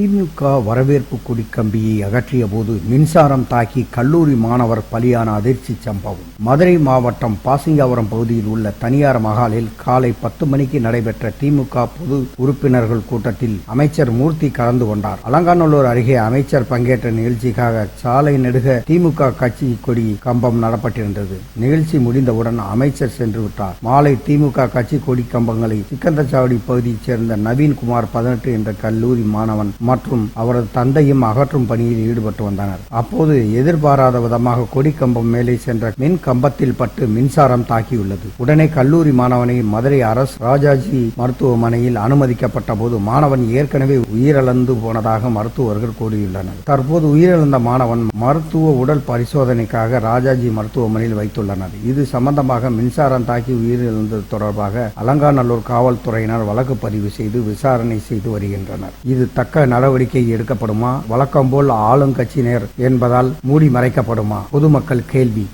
திமுக வரவேற்பு கொடி கம்பியை அகற்றிய போது மின்சாரம் தாக்கி கல்லூரி மாணவர் பலியான அதிர்ச்சி சம்பவம். மதுரை மாவட்டம் பாசிங்காவரம் பகுதியில் உள்ள தனியார் மகாலில் காலை பத்து மணிக்கு நடைபெற்ற திமுக பொது உறுப்பினர்கள் கூட்டத்தில் அமைச்சர் மூர்த்தி கலந்து கொண்டார். அலங்காநல்லூர் அருகே அமைச்சர் பங்கேற்ற நிகழ்ச்சிக்காக சாலை நெடுக திமுக கட்சி கொடி கம்பம் நடப்பட்டிருந்தது. நிகழ்ச்சி முடிந்தவுடன் அமைச்சர் சென்று விட்டார். மாலை திமுக கட்சி கொடி கம்பங்களை சிக்கந்தச்சாவடி பகுதியைச் சேர்ந்த நவீன்குமார் பதினெட்டு என்ற கல்லூரி மாணவன் மற்றும் அவரது தந்தையும் அகற்றும் பணியில் ஈடுபட்டு வந்தனர். அப்போது எதிர்பாராத விதமாக கொடி கம்பம் மேலே சென்ற மின் கம்பத்தில் பட்டு மின்சாரம் தாக்கியுள்ளது. உடனே கல்லூரி மாணவனை மதுரை அரசு ராஜாஜி மருத்துவமனையில் அனுமதிக்கப்பட்ட போது மாணவன் ஏற்கனவே உயிரிழந்து போனதாக மருத்துவர்கள் கூறியுள்ளனர். தற்போது உயிரிழந்த மாணவன் மருத்துவ உடல் பரிசோதனைக்காக ராஜாஜி மருத்துவமனையில் வைத்துள்ளனர். இது சம்பந்தமாக மின்சாரம் தாக்கி உயிரிழந்தது தொடர்பாக அலங்காநல்லூர் காவல்துறையினர் வழக்கு பதிவு செய்து விசாரணை செய்து வருகின்றனர். இது தக்க நடவடிக்கை எடுக்கப்படுமா? வழக்கம் போல் ஆளுங்கட்சியினர் என்பதால் மூடி மறைக்கப்படுமா? பொதுமக்கள் கேள்வி.